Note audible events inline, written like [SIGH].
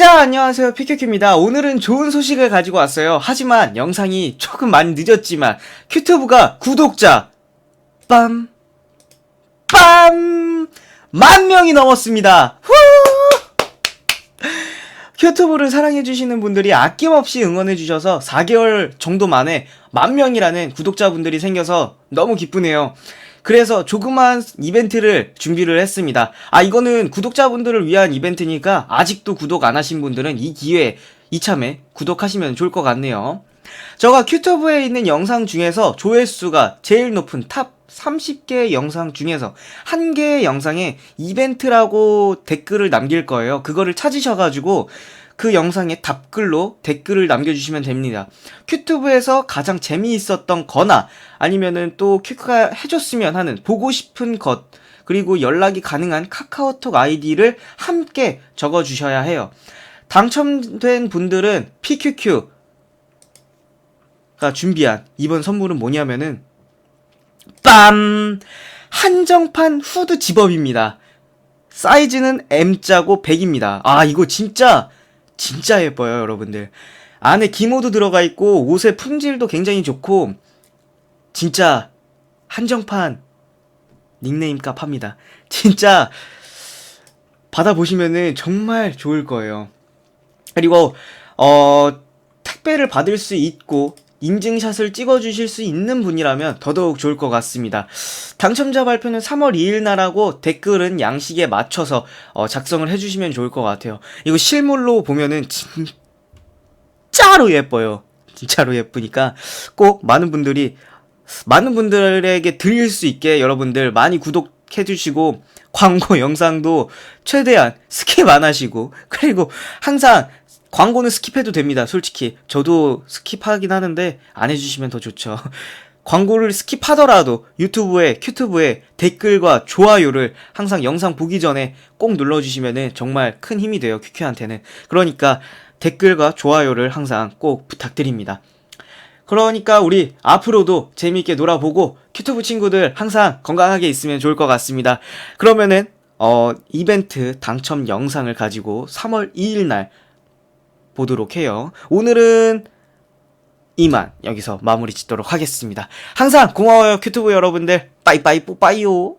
자, 안녕하세요. 피큐큐입니다. 오늘은 좋은 소식을 가지고 왔어요. 하지만 영상이 조금 많이 늦었지만 큐튜브가 구독자 빰, 빰, 만 명이 넘었습니다. 후! 큐튜브를 사랑해주시는 분들이 아낌없이 응원해주셔서 4개월 정도 만에 만 명이라는 구독자분들이 생겨서 너무 기쁘네요. 그래서 조그만 이벤트를 준비를 했습니다. 아, 이거는 구독자분들을 위한 이벤트니까 아직도 구독 안 하신 분들은 이 기회에 이참에 구독하시면 좋을 것 같네요. 제가 큐튜브에 있는 영상 중에서 조회수가 제일 높은 탑 30개의 영상 중에서 한 개의 영상에 이벤트라고 댓글을 남길 거예요. 그거를 찾으셔가지고 그 영상에 답글로 댓글을 남겨주시면 됩니다. 큐튜브에서 가장 재미있었던 거나 아니면은 또 큐가 해줬으면 하는 보고 싶은 것 그리고 연락이 가능한 카카오톡 아이디를 함께 적어주셔야 해요. 당첨된 분들은 PQQ 가 준비한 이번 선물은 뭐냐면은 빰 한정판 후드 집업입니다. 사이즈는 M자고 100입니다. 아 이거 진짜 진짜 예뻐요 여러분들. 안에 기모도 들어가 있고 옷의 품질도 굉장히 좋고 진짜 한정판 닉네임 값 합니다. [LAUGHS] 진짜 받아보시면은 정말 좋을 거예요. 그리고 어 택배를 받을 수 있고 인증샷을 찍어주실 수 있는 분이라면 더더욱 좋을 것 같습니다. 당첨자 발표는 3월 2일 날하고 댓글은 양식에 맞춰서 어, 작성을 해주시면 좋을 것 같아요. 이거 실물로 보면은 진짜로 예뻐요. 진짜로 예쁘니까 꼭 많은 분들이 많은 분들에게 드릴 수 있게 여러분들 많이 구독해주시고 광고 영상도 최대한 스킵 안 하시고 그리고 항상 광고는 스킵해도 됩니다. 솔직히 저도 스킵하긴 하는데 안 해주시면 더 좋죠. [LAUGHS] 광고를 스킵하더라도 유튜브에 큐튜브에 댓글과 좋아요를 항상 영상 보기 전에 꼭 눌러주시면은 정말 큰 힘이 돼요 큐큐한테는. 그러니까 댓글과 좋아요를 항상 꼭 부탁드립니다. 그러니까 우리 앞으로도 재미있게 놀아보고 큐튜브 친구들 항상 건강하게 있으면 좋을 것 같습니다. 그러면은 어 이벤트 당첨 영상을 가지고 3월 2일 날 보도록 해요. 오늘은 이만 여기서 마무리 짓도록 하겠습니다. 항상 고마워요 큐튜브 여러분들. 빠이빠이 뿌빠이요.